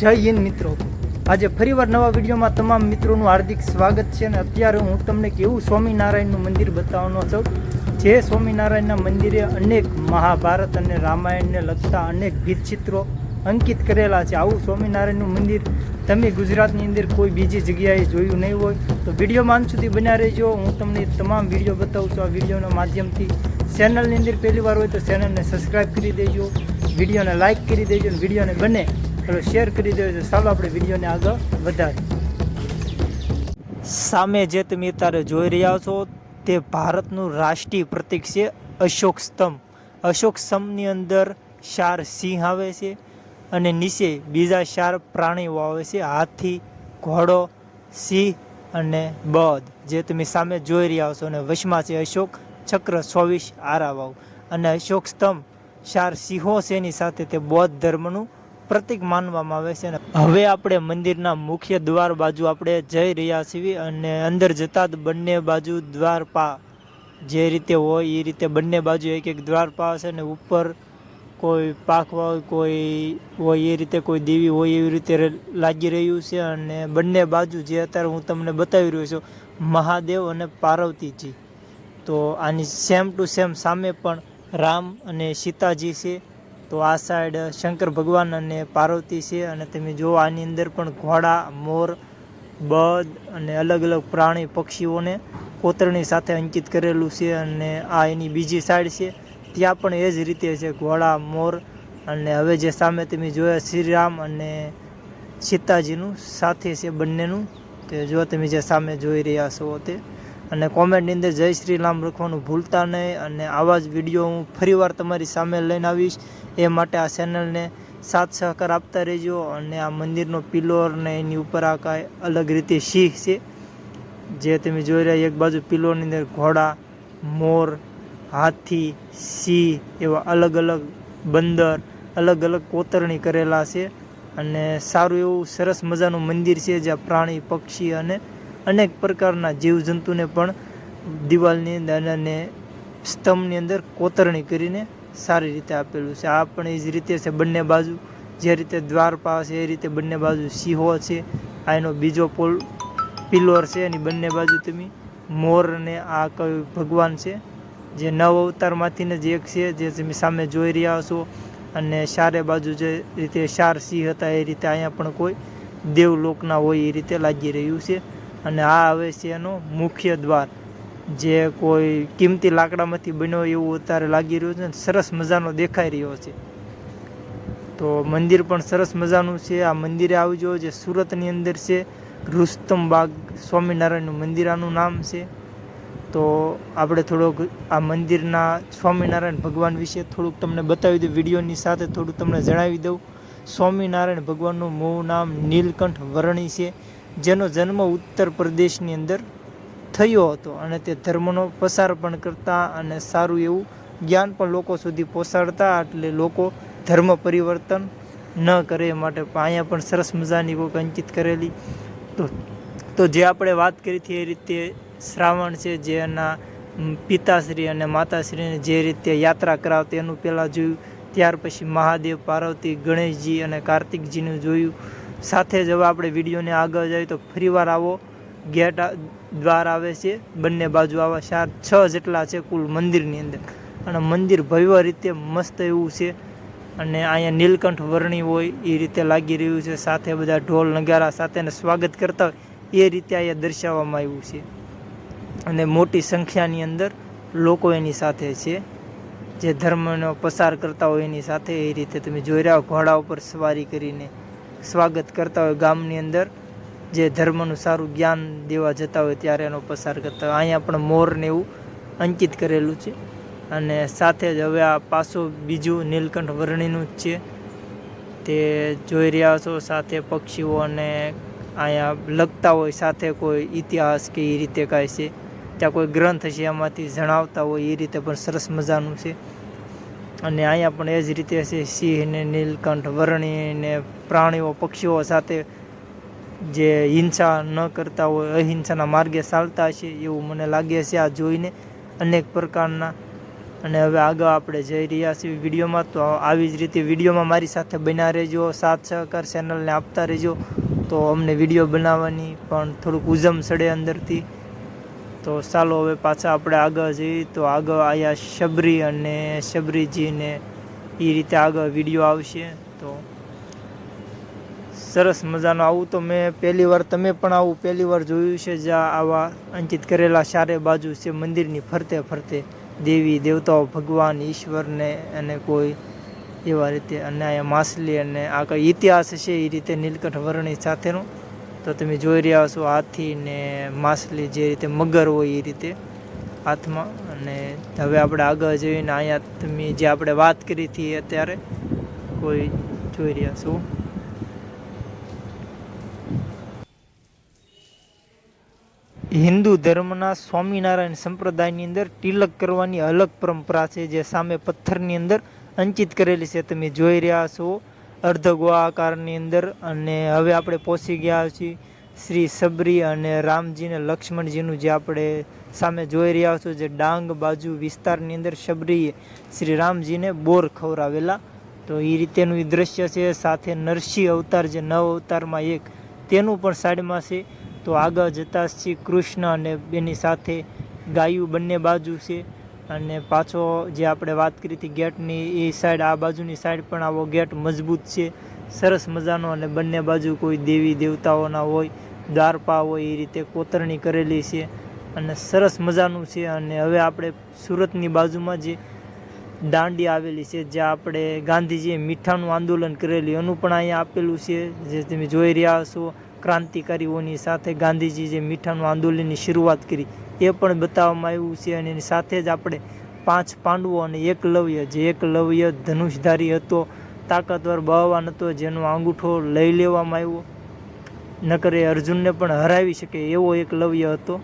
જય હિન્દ મિત્રો. આજે ફરીવાર નવા વિડીયોમાં તમામ મિત્રોનું હાર્દિક સ્વાગત છે અને અત્યારે હું તમને કેવું સ્વામિનારાયણનું મંદિર બતાવવાનો છું, જે સ્વામિનારાયણના મંદિરે અનેક મહાભારત અને રામાયણને લગતા અનેક ભીતચિત્રો અંકિત કરેલા છે. આવું સ્વામિનારાયણનું મંદિર તમે ગુજરાતની અંદર કોઈ બીજી જગ્યાએ જોયું નહીં હોય, તો વિડીયોમાં અંત સુધી બન્યા રહેજો. હું તમને તમામ વીડિયો બતાવું છું. આ વિડીયોના માધ્યમથી ચેનલની અંદર પહેલી વાર હોય તો ચેનલને સબસ્ક્રાઈબ કરી દેજો, વિડીયોને લાઇક કરી દેજો અને વિડીયોને બને તો શેર કરી દેજો ચાલો આપણે વિડીયોને આગળ વધારીએ. સામે જે તમે અત્યારે જોઈ રહ્યા છો, તે ભારતનું રાષ્ટ્રીય પ્રતીક છે અશોક સ્તંભ. અશોક સ્તંભની અંદર ચાર સિંહ આવે છે અને નીચે બીજા ચાર પ્રાણીઓ આવે છે. હાથી, ઘોડો, સિંહ અને બધ. જે તમે સામે જોઈ રહ્યા છો અને વશમાં છે અશોક ચક્ર ચોવીસ આરાવાવ અને અશોક સ્તંભ, ચાર સિંહો છે એની સાથે તે બૌદ્ધ ધર્મનું પ્રતીક માનવામાં આવે છે હવે આપણે મંદિરના મુખ્ય દ્વાર બાજુ આપણે જઈ રહ્યા છીએ અને અંદર જતા જ બંને બાજુ દ્વારપા જે રીતે હોય એ રીતે બંને બાજુ એક એક દ્વારપા છે અને ઉપર કોઈ પાખવા હોય, કોઈ હોય એ રીતે કોઈ દેવી હોય એવી રીતે લાગી રહ્યું છે અને બંને બાજુ જે અત્યારે હું તમને બતાવી રહ્યો છું મહાદેવ અને પાર્વતીજી. તો આની સેમ ટુ સેમ સામે પણ રામ અને સીતાજી છે. તો આ સાઈડ શંકર ભગવાન અને પાર્વતી છે અને તમે જો આની અંદર પણ ઘોડા, મોર બદ અને અલગ અલગ પ્રાણી પક્ષીઓને કોતરણી સાથે અંકિત કરેલું છે અને આ એની બીજી સાઈડ છે. ત્યાં પણ એ જ રીતે છે, ઘોડા, મોર અને હવે જે સામે તમે જોયા શ્રીરામ અને સીતાજીનું સાથે છે બંનેનું. તે જો તમે જે સામે જોઈ રહ્યા છો તે અને કોમેન્ટની અંદર જય શ્રી રામ લખવાનું ભૂલતા નહીં અને આવા જ વીડિયો હું ફરીવાર તમારી સામે લઈને આવીશ. એ માટે આ ચેનલને સાથ સહકાર આપતા રહેજો અને આ મંદિરનો પિલોર ને એની ઉપર આ કાંઈ અલગ રીતે સિંહ છે. જે તમે જોઈ રહ્યા એક બાજુ પિલોરની અંદર ઘોડા, મોર, હાથી, સિંહ એવા અલગ અલગ બંદર, અલગ અલગ કોતરણી કરેલા છે. અને સારું એવું સરસ મજાનું મંદિર છે જ્યાં પ્રાણી, પક્ષી અને અનેક પ્રકારના જીવજંતુને પણ દિવાલની અંદર અને સ્તંભની અંદર કોતરણી કરીને સારી રીતે આપેલું છે. આ પણ એ જ રીતે છે બંને બાજુ. જે રીતે દ્વારપા છે એ રીતે બંને બાજુ સિંહો છે. આ એનો બીજો પોલ પિલોર છે એની બંને બાજુ તમે મોર અને આ કયું ભગવાન છે. જે નવ અવતારમાંથીને જ એક છે જે તમે સામે જોઈ રહ્યા છો અને ચારે બાજુ જે રીતે ચાર સિંહ હતા એ રીતે અહીંયા પણ કોઈ દેવલોકના હોય એ રીતે લાગી રહ્યું છે. અને આ હવે છે એનો મુખ્ય દ્વાર. જે કોઈ કિંમતી લાકડામાંથી બન્યો એવું અત્યારે લાગી રહ્યું છે અને સરસ મજાનો દેખાઈ રહ્યો છે. તો મંદિર પણ સરસ મજાનું છે. આ મંદિરે આવજો, જે સુરતની અંદર છે, રુસ્તમ બાગ સ્વામિનારાયણનું મંદિર આનું નામ છે. તો આપણે થોડોક આ મંદિરના સ્વામિનારાયણ ભગવાન વિશે થોડુંક તમને બતાવી દઉં, વિડીયોની સાથે થોડું તમને જણાવી દઉં. સ્વામિનારાયણ ભગવાનનું મૂળ નામ નીલકંઠ વરણી છે. જેનો જન્મ ઉત્તર પ્રદેશની અંદર થયો હતો અને તે ધર્મનો પસાર પણ કરતા અને સારું એવું જ્ઞાન પણ લોકો સુધી પહોંચાડતા એટલે લોકો ધર્મ પરિવર્તન ન કરે એ માટે અહીંયા પણ સરસ મજાની કોઈક અંકિત કરેલી. તો તો જે આપણે વાત કરી હતી એ રીતે શ્રાવણ છે જેના પિતાશ્રી અને માતાશ્રીને જે રીતે યાત્રા કરાવતી એનું પહેલાં જોયું. ત્યાર પછી મહાદેવ, પાર્વતી, ગણેશજી અને કાર્તિકજીનું જોયું. સાથે જ હવે આપણે વિડીયોને આગળ જઈએ તો ફરીવાર આવો. ગેટ દ્વાર આવે છે, બંને બાજુ આવા ચાર, છ જેટલા છે કુલ મંદિરની અંદર. અને મંદિર ભવ્ય રીતે મસ્ત એવું છે. અને અહીંયા નીલકંઠ વર્ણી હોય એ રીતે લાગી રહ્યું છે. સાથે બધા ઢોલ નગારા સાથેને સ્વાગત કરતા હોય એ રીતે અહીંયા દર્શાવવામાં આવ્યું છે. અને મોટી સંખ્યાની અંદર લોકો એની સાથે છે. જે ધર્મનો પસાર કરતા હોય એની સાથે એ રીતે તમે જોઈ રહ્યા ઘોડા ઉપર સવારી કરીને સ્વાગત કરતા હોય ગામની અંદર. જે ધર્મનું સારું જ્ઞાન દેવા જતા હોય ત્યારે એનો પસાર કરતા હોય. અહીંયા પણ મોરને એવું અંકિત કરેલું છે. અને સાથે જ હવે આ પાસો બીજું નીલકંઠ વર્ણીનું જ છે. તે જોઈ રહ્યા છો સાથે પક્ષીઓ અને અહીંયા લખતા હોય સાથે કોઈ ઇતિહાસ કે એ રીતે કાંઈ છે. ત્યાં કોઈ ગ્રંથ છે એમાંથી જણાવતા હોય એ રીતે પણ સરસ મજાનું છે. અને અહીંયા પણ એ જ રીતે છે, સિંહ ને નીલકંઠ, વરણી ને પ્રાણીઓ, પક્ષીઓ સાથે જે હિંસા ન કરતા હોય, અહિંસાના માર્ગે ચાલતા છે એવું મને લાગે છે આ જોઈને અનેક પ્રકારના. અને હવે આગળ આપણે જઈ રહ્યા છીએ વિડીયોમાં, તો આવી જ રીતે વિડીયોમાં મારી સાથે બન્યા રહેજો, સાથ સહકાર ચેનલને આપતા રહેજો. તો અમને વીડિયો બનાવવાની પણ થોડુંક ઉજમ સડે અંદરથી. તો ચાલો હવે પાછા આપણે આગળ જઈએ. તો આગળ આયા શબરી અને શબરીજીને એ રીતે આગળ વીડિયો આવશે. તો સરસ મજાનું આવું તો મેં પહેલી વાર, તમે પણ આવું પહેલી વાર જોયું છે જ્યાં આવા અંકિત કરેલા ચારે બાજુ છે મંદિરની ફરતે ફરતે દેવી દેવતાઓ, ભગવાન, ઈશ્વરને અને કોઈ એવા રીતે અને આ માછલી અને આ કંઈ ઇતિહાસ છે એ રીતે નીલકંઠ વર્ણી સાથેનો. તો તમે જોઈ રહ્યા છો હાથી ને માછલી જે રીતે મગર હોય એ રીતે હાથમાં. અને હવે આપણે આગળ જઈને અહીંયા તમે જે આપણે વાત કરી હતી અત્યારે, કોઈ જોઈ રહ્યા છો? હિન્દુ ધર્મના સ્વામિનારાયણ સંપ્રદાયની અંદર તિલક કરવાની અલગ પરંપરા છે, જે સામે પથ્થરની અંદર અંચિત કરેલી છે. તમે જોઈ રહ્યા છો અર્ધ ગોળાકારની અંદર અને હવે આપણે પહોંચી ગયા છીએ શ્રી સબરી અને રામજી ને લક્ષ્મણજીનું જે આપણે સામે જોઈ રહ્યા છો, જે ડાંગ બાજુ વિસ્તારની અંદર શબરીએ શ્રી રામજીને બોર ખવડાવેલા. તો એ રીતેનું એ દ્રશ્ય છે, સાથે નરસિંહ અવતાર જે નવ અવતારમાં એક, તેનું પણ સાઈડમાં છે. તો આગળ જતાં શ્રી કૃષ્ણ અને એની સાથે ગાયું બંને બાજુ છે. અને પાછો જે આપણે વાત કરી હતી ગેટની, એ સાઈડ આ બાજુની સાઈડ પણ આવો ગેટ મજબૂત છે. સરસ મજાનો અને બંને બાજુ કોઈ દેવી દેવતાઓના હોય, દ્વારપા હોય, એ રીતે કોતરણી કરેલી છે અને સરસ મજાનું છે. અને હવે આપણે સુરતની બાજુમાં જે દાંડી આવેલી છે, જ્યાં આપણે ગાંધીજીએ મીઠાનું આંદોલન કરેલું, એનું પણ અહીંયા આપેલું છે. જે તમે જોઈ રહ્યા છો ક્રાંતિકારીઓની સાથે ગાંધીજી જે મીઠાનું આંદોલનની શરૂઆત કરી, એ પણ બતાવવામાં આવ્યું છે અને એની સાથે જ આપણે પાંચ પાંડવો અને એકલવ્ય જે એકલવ્ય ધનુષધારી હતો, તાકાતવર બહાવાન હતો, જેનો અંગૂઠો લઈ લેવામાં આવ્યો. નકર એ અર્જુનને પણ હરાવી શકે એવો એકલવ્ય હતો.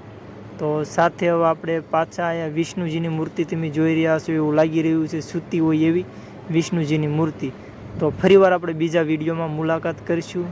તો સાથે હવે આપણે પાછા અહીંયા વિષ્ણુજીની મૂર્તિ તમે જોઈ રહ્યા છો એવું લાગી રહ્યું છે, સૂતી હોય એવી વિષ્ણુજીની મૂર્તિ. તો ફરીવાર આપણે બીજા વિડીયોમાં મુલાકાત કરીશું.